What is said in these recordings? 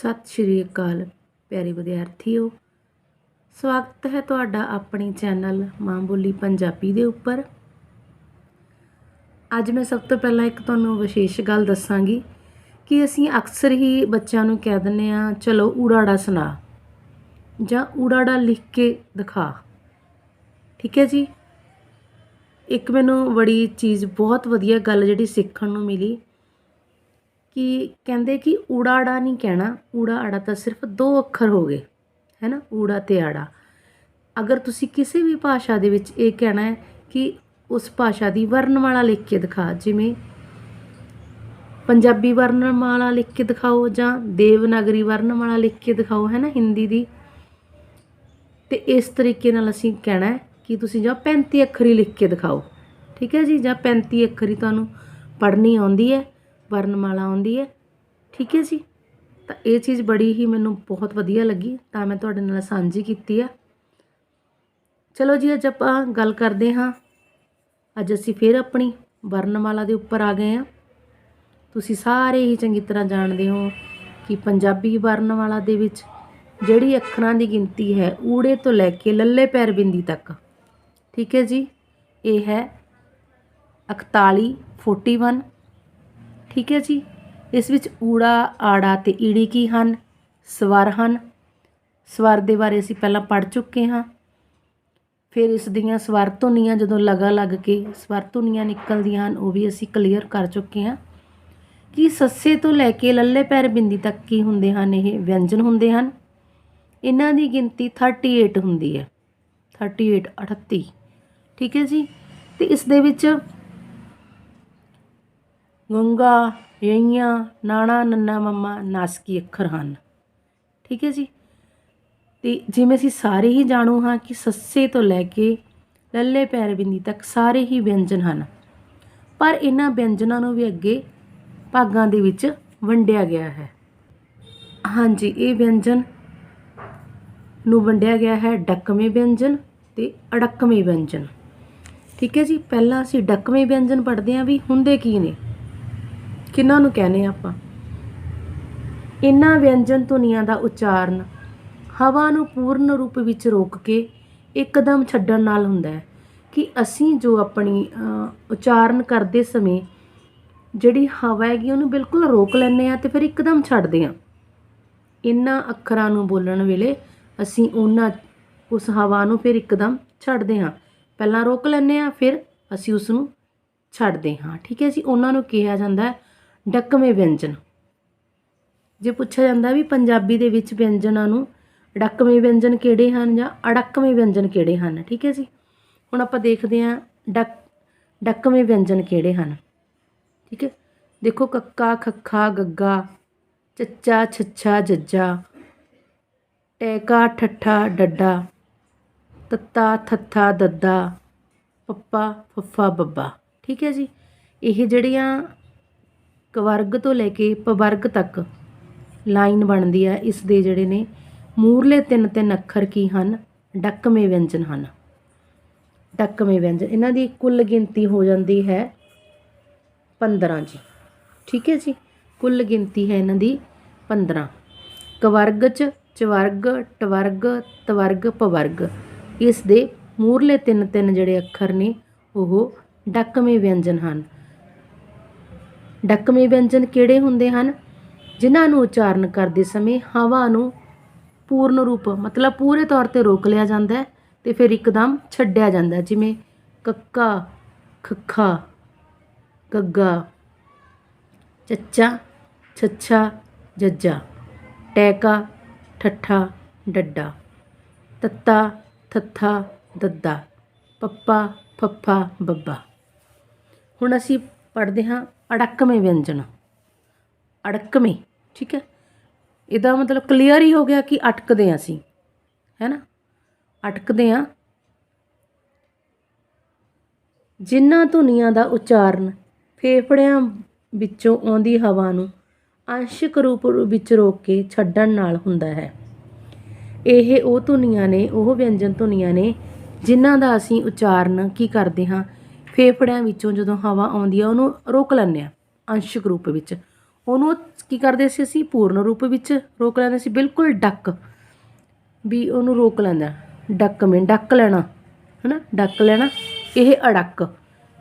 ਸਤਿ ਸ਼੍ਰੀ ਅਕਾਲ, ਪਿਆਰੇ ਵਿਦਿਆਰਥੀਓ। ਸਵਾਗਤ ਹੈ ਤੁਹਾਡਾ ਆਪਣੇ ਚੈਨਲ ਮਾਂ ਬੋਲੀ ਪੰਜਾਬੀ ਦੇ ਉੱਪਰ। ਅੱਜ ਮੈਂ ਸਭ ਤੋਂ ਪਹਿਲਾਂ ਇੱਕ ਤੁਹਾਨੂੰ ਵਿਸ਼ੇਸ਼ ਗੱਲ ਦੱਸਾਂਗੀ ਕਿ ਅਸੀਂ ਅਕਸਰ ਹੀ ਬੱਚਿਆਂ ਨੂੰ ਕਹਿ ਦਿੰਦੇ ਆ ਚਲੋ ਊੜਾੜਾ ਸੁਣਾ ਜਾਂ ਊੜਾੜਾ ਲਿਖ ਕੇ ਦਿਖਾ। ਠੀਕ ਹੈ ਜੀ? ਇੱਕ ਮੈਨੂੰ ਬੜੀ ਚੀਜ਼, ਬਹੁਤ ਵਧੀਆ ਗੱਲ ਜਿਹੜੀ ਸਿੱਖਣ ਨੂੰ ਮਿਲੀ ਕਿ ਕਹਿੰਦੇ ਕਿ ਊੜਾ ਆੜਾ ਨਹੀਂ ਕਹਿਣਾ, ਊੜਾ ਆੜਾ ਤਾਂ ਸਿਰਫ ਦੋ ਅੱਖਰ ਹੋ ਗਏ ਹੈ ਨਾ ਊੜਾ ਤੇ ਆੜਾ। ਅਗਰ ਤੁਸੀਂ ਕਿਸੇ ਵੀ ਭਾਸ਼ਾ ਦੇ ਵਿੱਚ ਇਹ ਕਹਿਣਾ ਹੈ ਕਿ ਉਸ ਭਾਸ਼ਾ ਦੀ ਵਰਣਮਾਲਾ ਲਿਖ ਕੇ ਦਿਖਾ, ਜਿਵੇਂ ਪੰਜਾਬੀ ਵਰਣਮਾਲਾ ਲਿਖ ਕੇ ਦਿਖਾਓ ਜਾਂ ਦੇਵਨਾਗਰੀ ਵਰਣਮਾਲਾ ਲਿਖ ਕੇ ਦਿਖਾਓ ਹੈ ਨਾ ਹਿੰਦੀ ਦੀ, ਤੇ ਇਸ ਤਰੀਕੇ ਨਾਲ ਅਸੀਂ ਕਹਿਣਾ ਕਿ ਤੁਸੀਂ ਜਾਂ 35 ਅੱਖਰੀ ਲਿਖ ਕੇ ਦਿਖਾਓ। ਠੀਕ ਹੈ ਜੀ? ਜਾਂ 35 ਅੱਖਰੀ ਤੁਹਾਨੂੰ ਪੜ੍ਹਨੀ ਆਉਂਦੀ ਹੈ। ਵਰਣਮਾਲਾ ਆਉਂਦੀ ਹੈ। ਠੀਕ ਹੈ ਜੀ? ਤਾਂ ਇਹ ਚੀਜ਼ ਬੜੀ ਹੀ ਮੈਨੂੰ ਬਹੁਤ ਵਧੀਆ ਲੱਗੀ, ਤਾਂ ਮੈਂ ਤੁਹਾਡੇ ਨਾਲ ਸਾਂਝੀ ਕੀਤੀ ਆ। ਚਲੋ ਜੀ, ਅੱਜ ਆਪਾਂ ਗੱਲ ਕਰਦੇ ਹਾਂ। ਅੱਜ ਅਸੀਂ ਫਿਰ ਆਪਣੀ ਵਰਣਮਾਲਾ ਦੇ ਉੱਪਰ ਆ ਗਏ ਹਾਂ। ਤੁਸੀਂ ਸਾਰੇ ਹੀ ਚੰਗੀ ਤਰ੍ਹਾਂ ਜਾਣਦੇ ਹੋ ਕਿ ਪੰਜਾਬੀ ਵਰਣਮਾਲਾ ਦੇ ਵਿੱਚ ਜਿਹੜੀ ਅੱਖਰਾਂ ਦੀ ਗਿਣਤੀ ਹੈ, ਊੜੇ ਤੋਂ ਲੈ ਕੇ ਲੱਲੇ ਪੈਰ ਬਿੰਦੀ ਤੱਕ। ਠੀਕ ਹੈ ਜੀ? ਇਹ ਹੈ 41 41 ਠੀਕ ਹੈ ਜੀ। ਇਸ ਵਿੱਚ ਊੜਾ, ਆੜਾ ਤੇ ਈੜੀ ਕੀ ਹਨ? ਸਵਰ ਹਨ। ਸਵਰ ਦੇ ਬਾਰੇ ਅਸੀਂ ਪਹਿਲਾਂ ਪੜ੍ਹ ਚੁੱਕੇ ਹਾਂ। ਫਿਰ ਇਸ ਦੀਆਂ ਸਵਰ ਧੁਨੀਆਂ ਜਦੋਂ ਲਗਾ ਲੱਗ ਕੇ ਸਵਰ ਧੁਨੀਆਂ ਨਿਕਲਦੀਆਂ ਹਨ, ਉਹ ਵੀ ਅਸੀਂ ਕਲੀਅਰ ਕਰ ਚੁੱਕੇ ਹਾਂ। ਕਿ ਸੱਸੇ ਤੋਂ ਲੈ ਕੇ ਲੱਲੇ ਪੈਰ ਬਿੰਦੀ ਤੱਕ ਕੀ ਹੁੰਦੇ ਹਨ? ਇਹ ਵਿਅੰਜਨ ਹੁੰਦੇ ਹਨ। ਇਹਨਾਂ ਦੀ ਗਿਣਤੀ 38 ਹੁੰਦੀ ਹੈ। 38 38 ਠੀਕ ਹੈ ਜੀ। ਤੇ ਇਸ ਦੇ ਵਿੱਚ ਗੰਗਾ ਯਈਆਂ ਨਾਣਾ, ਨੰਨਾ, ਮੰਮਾ, ਨਾਸਕੀ ਅੱਖਰ ਹਨ। ਠੀਕ ਹੈ ਜੀ? ਤੇ ਜਿਵੇਂ ਅਸੀਂ ਸਾਰੇ ਹੀ ਜਾਣੂ ਹਾਂ ਕਿ ਸੱਸੇ ਤੋਂ ਲੈ ਕੇ ਲੱਲੇ ਪੈਰ ਬਿੰਦੀ ਤੱਕ ਸਾਰੇ ਹੀ ਵਿਅੰਜਨ ਹਨ। ਪਰ ਇਹਨਾਂ ਵਿਅੰਜਨਾਂ ਨੂੰ ਵੀ ਅੱਗੇ ਭਾਗਾਂ ਦੇ ਵਿੱਚ ਵੰਡਿਆ ਗਿਆ ਹੈ। ਹਾਂਜੀ, ਇਹ ਵਿਅੰਜਨ ਨੂੰ ਵੰਡਿਆ ਗਿਆ ਹੈ ਡੱਕਵੇਂ ਵਿਅੰਜਨ ਤੇ ਅੜੱਕਵੇਂ ਵਿਅੰਜਨ। ਠੀਕ ਹੈ ਜੀ? ਪਹਿਲਾਂ ਅਸੀਂ ਡੱਕਵੇਂ ਵਿਅੰਜਨ ਪੜ੍ਹਦੇ ਹਾਂ ਵੀ ਹੁੰਦੇ ਕੀ ਨੇ? ਕਿਹਨਾਂ ਨੂੰ ਕਹਿੰਦੇ ਆਪਾਂ? ਇਨ੍ਹਾਂ ਵਿਅੰਜਨ ਧੁਨੀਆਂ ਦਾ ਉਚਾਰਨ ਹਵਾ ਨੂੰ ਪੂਰਨ ਰੂਪ ਵਿੱਚ ਰੋਕ ਕੇ ਇੱਕਦਮ ਛੱਡਣ ਨਾਲ ਹੁੰਦਾ ਹੈ ਕਿ ਅਸੀਂ ਜੋ ਆਪਣੀ ਉਚਾਰਨ ਕਰਦੇ ਸਮੇਂ ਜਿਹੜੀ ਹਵਾ ਹੈਗੀ ਉਹਨੂੰ ਬਿਲਕੁਲ ਰੋਕ ਲੈਂਦੇ ਆ ਤੇ ਫਿਰ ਇੱਕਦਮ ਛੱਡਦੇ ਆ ਇਨ੍ਹਾਂ ਅੱਖਰਾਂ ਨੂੰ ਬੋਲਣ ਵੇਲੇ ਅਸੀਂ ਉਹਨਾਂ, ਉਸ ਹਵਾ ਨੂੰ ਫਿਰ ਇੱਕਦਮ ਛੱਡਦੇ ਹਾਂ। ਪਹਿਲਾਂ ਰੋਕ ਲੈਂਦੇ ਆ ਫਿਰ ਅਸੀਂ ਉਸ ਨੂੰ ਛੱਡਦੇ ਹਾਂ। ਠੀਕ ਹੈ ਜੀ? ਉਹਨਾਂ ਨੂੰ ਕਿਹਾ ਜਾਂਦਾ ਹੈ ਡੱਕਵੇਂ ਵਿਅੰਜਨ। ਜੇ ਪੁੱਛਿਆ ਜਾਂਦਾ ਵੀ ਪੰਜਾਬੀ ਦੇ ਵਿੱਚ ਵਿਅੰਜਨਾਂ ਨੂੰ ਡੱਕਵੇਂ ਵਿਅੰਜਨ ਕਿਹੜੇ ਹਨ ਜਾਂ ਅੜੱਕਵੇਂ ਵਿਅੰਜਨ ਕਿਹੜੇ ਹਨ, ਠੀਕ ਹੈ ਜੀ? ਹੁਣ ਆਪਾਂ ਦੇਖਦੇ ਹਾਂ ਡੱਕ, ਡੱਕਵੇਂ ਵਿਅੰਜਨ ਕਿਹੜੇ ਹਨ। ਠੀਕ ਹੈ? ਦੇਖੋ ਕੱਕਾ, ਖੱਖਾ, ਗੱਗਾ, ਚੱਚਾ, ਛੱਛਾ, ਜੱਜਾ, ਟੈਕਾ, ਠੱਠਾ, ਡੱਡਾ, ਤੱਤਾ, ਥੱਥਾ, ਦੱਦਾ, ਪੱਪਾ, ਫੱਫਾ, ਬੱਬਾ। ਠੀਕ ਹੈ ਜੀ? ਇਹ ਜਿਹੜੀਆਂ ਕਵਰਗ ਤੋਂ ਲੈ ਕੇ ਪਵਰਗ ਤੱਕ ਲਾਈਨ ਬਣਦੀ ਹੈ ਇਸ ਦੇ ਜਿਹੜੇ ਨੇ ਮੂਰਲੇ ਤਿੰਨ ਤਿੰਨ ਅੱਖਰ ਕੀ ਹਨ? ਡੱਕਵੇਂ ਵਿਅੰਜਨ ਹਨ। ਡੱਕਵੇਂ ਵਿਅੰਜਨ, ਇਹਨਾਂ ਦੀ ਕੁੱਲ ਗਿਣਤੀ ਹੋ ਜਾਂਦੀ ਹੈ 15 ਜੀ। ਠੀਕ ਹੈ ਜੀ? ਕੁੱਲ ਗਿਣਤੀ ਹੈ ਇਹਨਾਂ ਦੀ 15 ਕਵਰਗ ਚ ਚਵਰਗ, ਟਵਰਗ, ਤਵਰਗ, ਪਵਰਗ। ਇਸ ਦੇ ਮੂਰਲੇ ਤਿੰਨ ਤਿੰਨ ਜਿਹੜੇ ਅੱਖਰ ਨੇ, ਉਹ ਡੱਕਵੇਂ ਵਿਅੰਜਨ ਹਨ। ਡੱਕਵੇਂ ਵਿਅੰਜਨ ਕਿਹੜੇ ਹੁੰਦੇ ਹਨ? ਜਿਨ੍ਹਾਂ ਨੂੰ ਉਚਾਰਨ ਕਰਦੇ ਸਮੇਂ ਹਵਾ ਨੂੰ ਪੂਰਨ ਰੂਪ, ਮਤਲਬ ਪੂਰੇ ਤੌਰ ਤੇ ਰੋਕ ਲਿਆ ਜਾਂਦਾ ਹੈ ਤੇ ਫਿਰ ਇੱਕਦਮ ਛੱਡਿਆ ਜਾਂਦਾ ਜਿਵੇਂ ਕੱਕਾ, ਖੱਖਾ ਗੱਗਾ ਚੱਚਾ, ਛੱਛਾ, ਜੱਜਾ, ਟੈਕਾ, ਠੱਠਾ, ਡੱਡਾ, ਤੱਤਾ, ਥੱਥਾ, ਦੱਦਾ, ਪੱਪਾ, ਫੱਫਾ, ਬੱਬਾ। ਹੁਣ ਅਸੀਂ ਪੜ੍ਹਦੇ ਹਾਂ ਅੜੱਕਵੇਂ ਵਿਅੰਜਨ। ਅੜਕਵੇਂ, ਠੀਕ ਹੈ? ਇਹਦਾ ਮਤਲਬ ਕਲੀਅਰ ਹੀ ਹੋ ਗਿਆ ਕਿ ਅਟਕਦੇ ਹਾਂ ਅਸੀਂ, ਹੈ ਨਾ? ਅਟਕਦੇ ਹਾਂ। ਜਿਨ੍ਹਾਂ ਧੁਨੀਆਂ ਦਾ ਉਚਾਰਨ ਫੇਫੜਿਆਂ ਵਿੱਚੋਂ ਆਉਂਦੀ ਹਵਾ ਨੂੰ ਅੰਸ਼ਕ ਰੂਪ ਵਿੱਚ ਰੋਕ ਕੇ ਛੱਡਣ ਨਾਲ ਹੁੰਦਾ ਹੈ। ਇਹ ਉਹ ਧੁਨੀਆਂ ਨੇ, ਉਹ ਵਿਅੰਜਨ ਧੁਨੀਆਂ ਨੇ ਜਿਨ੍ਹਾਂ ਦਾ ਅਸੀਂ ਉਚਾਰਨ ਕੀ ਕਰਦੇ ਹਾਂ? ਫੇਫੜਿਆਂ ਵਿੱਚੋਂ ਜਦੋਂ ਹਵਾ ਆਉਂਦੀ ਆ, ਉਹਨੂੰ ਰੋਕ ਲੈਂਦੇ ਆ, ਅੰਸ਼ਕ ਰੂਪ ਵਿੱਚ। ਉਹਨੂੰ ਕੀ ਕਰਦੇ ਸੀ ਅਸੀਂ? ਪੂਰਨ ਰੂਪ ਵਿੱਚ ਰੋਕ ਲੈਂਦੇ ਸੀ। ਬਿਲਕੁਲ ਡੱਕ। ਵੀ ਉਹਨੂੰ ਰੋਕ ਲੈਂਦਾ ਡੱਕ ਮੈਂ ਡੱਕ ਲੈਣਾ, ਹਨਾ? ਡੱਕ ਲੈਣਾ। ਇਹ ਅੜਕ,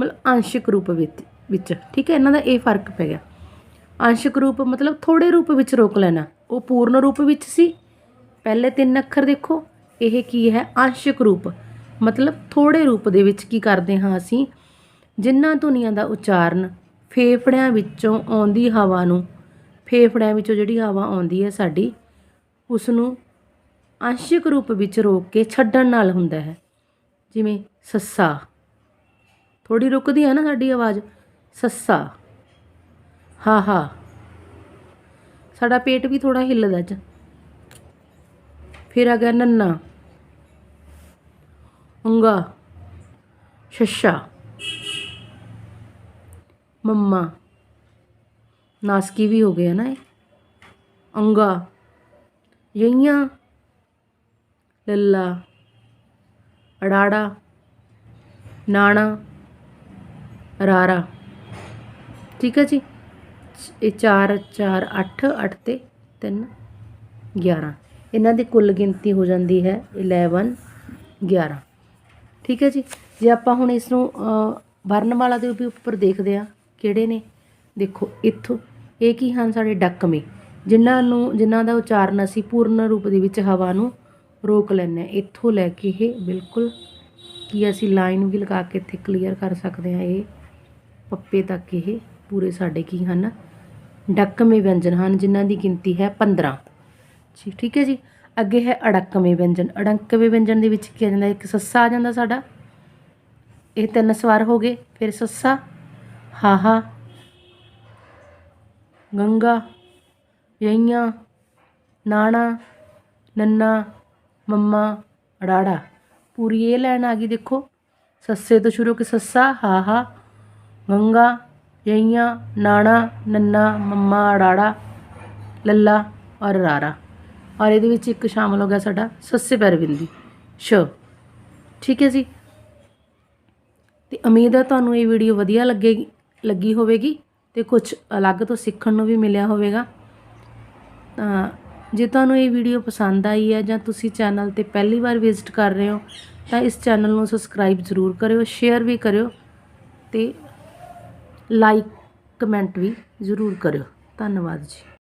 ਮਤਲਬ ਅੰਸ਼ਕ ਰੂਪ ਵਿੱਚ ਵਿੱਚ। ਠੀਕ ਹੈ? ਇਹਨਾਂ ਦਾ ਇਹ ਫ਼ਰਕ ਪੈ ਗਿਆ। ਅੰਸ਼ਕ ਰੂਪ ਮਤਲਬ ਥੋੜੇ ਰੂਪ ਵਿੱਚ ਰੋਕ ਲੈਣਾ। ਉਹ ਪੂਰਨ ਰੂਪ ਵਿੱਚ ਸੀ। ਪਹਿਲੇ ਤਿੰਨ ਅੱਖਰ ਦੇਖੋ। ਇਹ ਕੀ ਹੈ? ਅੰਸ਼ਕ ਰੂਪ। ਮਤਲਬ ਥੋੜੇ ਰੂਪ ਦੇ ਵਿੱਚ ਕੀ ਕਰਦੇ ਹਾਂ ਅਸੀਂ? ਜਿਨ੍ਹਾਂ ਧੁਨੀਆਂ ਦਾ ਉਚਾਰਨ ਫੇਫੜਿਆਂ ਵਿੱਚੋਂ ਆਉਂਦੀ ਹਵਾ ਨੂੰ, ਫੇਫੜਿਆਂ ਵਿੱਚੋਂ ਜਿਹੜੀ ਹਵਾ ਆਉਂਦੀ ਹੈ ਸਾਡੀ ਉਸ ਨੂੰ ਅੰਸ਼ਿਕ ਰੂਪ ਵਿੱਚ ਰੋਕ ਕੇ ਛੱਡਣ ਨਾਲ ਹੁੰਦਾ ਹੈ। ਜਿਵੇਂ ਸੱਸਾ। ਥੋੜੀ ਰੁਕਦੀ ਹੈ ਨਾ ਸਾਡੀ ਆਵਾਜ਼? ਸੱਸਾ। ਹਾ ਹਾ। ਸਾਡਾ ਪੇਟ ਵੀ ਥੋੜਾ ਹਿੱਲਦਾ 'ਚ ਫਿਰ ਆ ਗਿਆ ਨੰਨਾ। ਉਂਗਾ। ਸ਼ੱਸ਼ਾ। ਮੰਮਾ। ਨਾਸਕੀ ਵੀ ਹੋ ਗਿਆ ਨਾ ਇਹ। ਅੰਗਾ ਯਈਆਂ। ਲੱਲਾ। ਅੜਾੜਾ। ਨਾਣਾ। ਰਾਰਾ। ਠੀਕ ਹੈ ਜੀ? ਇਹ 4 4 8 8 ਤੇ 3 11 ਇਹਨਾਂ ਦੀ ਕੁੱਲ ਗਿਣਤੀ ਹੋ ਜਾਂਦੀ ਹੈ 11 11 ਠੀਕ ਹੈ ਜੀ? ਜੇ ਆਪਾਂ ਹੁਣ ਇਸ ਨੂੰ ਅ, ਵਰਣਮਾਲਾ ਦੇ ਉੱਪਰ ਦੇਖਦੇ ਆ ਕਿਹੜੇ ਨੇ? ਦੇਖੋ ਇੱਥੋਂ। ਇਹ ਕੀ ਹਨ ਸਾਡੇ ਡੱਕਵੇਂ ਜਿਨ੍ਹਾਂ ਨੂੰ ਜਿਨ੍ਹਾਂ ਦਾ ਉਚਾਰਨ ਅਸੀਂ ਪੂਰਨ ਰੂਪ ਦੇ ਵਿੱਚ ਹਵਾ ਨੂੰ ਰੋਕ ਲੈਂਦੇ ਹਾਂ। ਇੱਥੋਂ ਲੈ ਕੇ ਇਹ ਬਿਲਕੁਲ ਕੀ ਅਸੀਂ ਲਾਈਨ ਵੀ ਲਗਾ ਕੇ ਇੱਥੇ ਕਲੀਅਰ ਕਰ ਸਕਦੇ ਹਾਂ। ਇਹ ਪੱਪੇ ਤੱਕ ਇਹ ਪੂਰੇ ਸਾਡੇ ਕੀ ਹਨ? ਡੱਕਵੇਂ ਵਿਅੰਜਨ ਹਨ ਜਿਨ੍ਹਾਂ ਦੀ ਗਿਣਤੀ ਹੈ 15 ਜੀ ਠੀਕ ਹੈ ਜੀ? ਅੱਗੇ ਹੈ ਅੜਕਵੇਂ ਵਿਅੰਜਨ। ਅੜਕਵੇਂ ਵਿਅੰਜਨ ਦੇ ਵਿੱਚ ਕੀ ਆ ਜਾਂਦਾ? ਇੱਕ ਸੱਸਾ ਆ ਜਾਂਦਾ ਸਾਡਾ। ਇਹ ਤਿੰਨ ਸਵਾਰ ਹੋ ਗਏ। ਫਿਰ ਸੱਸਾ, ਹਾਹਾ, ਗੰਗਾ, ਯਈਆਂ, ਨਾਣਾ, ਨੰਨਾ, ਮੰਮਾ ਅੜਾੜਾ ਪੂਰੀ ਇਹ ਲਾਈਨ ਆ ਗਈ ਦੇਖੋ। ਸੱਸੇ ਤੋਂ ਸ਼ੁਰੂ ਕਿ ਸੱਸਾ, ਹਾਹਾ, ਗੰਗਾ, ਯਈਆਂ, ਨਾਣਾ, ਨੰਨਾ, ਮੰਮਾ ਅੜਾੜਾ ਲੱਲਾ ਔਰ ਰਾਰਾ। ਔਰ ਇਹਦੇ ਵਿੱਚ ਇੱਕ ਸ਼ਾਮਲ ਹੋ ਗਿਆ ਸਾਡਾ ਸੱਸੇ ਪੈਰ ਬਿੰਦੀ। ਸ਼। ਠੀਕ ਹੈ ਜੀ। ਤੇ ਉਮੀਦ ਹੈ ਤੁਹਾਨੂੰ ਇਹ ਵੀਡੀਓ ਵਧੀਆ ਲੱਗੇਗੀ ਲੱਗੀ ਹੋਵੇਗੀ ਤੇ ਕੁਝ ਅਲੱਗ ਤੋਂ ਸਿੱਖਣ ਨੂੰ ਵੀ ਮਿਲਿਆ ਹੋਵੇਗਾ। ਤਾਂ ਜੇ ਤੁਹਾਨੂੰ ਇਹ ਵੀਡੀਓ ਪਸੰਦ ਆਈ ਹੈ ਜਾਂ ਤੁਸੀਂ ਚੈਨਲ ਤੇ ਪਹਿਲੀ ਵਾਰ ਵਿਜ਼ਿਟ ਕਰ ਰਹੇ ਹੋ, ਤਾਂ ਇਸ ਚੈਨਲ ਨੂੰ ਸਬਸਕ੍ਰਾਈਬ ਜ਼ਰੂਰ ਕਰਿਓ, ਸ਼ੇਅਰ ਵੀ ਕਰਿਓ ਤੇ ਲਾਈਕ, ਕਮੈਂਟ ਵੀ ਜ਼ਰੂਰ ਕਰਿਓ। ਧੰਨਵਾਦ ਜੀ।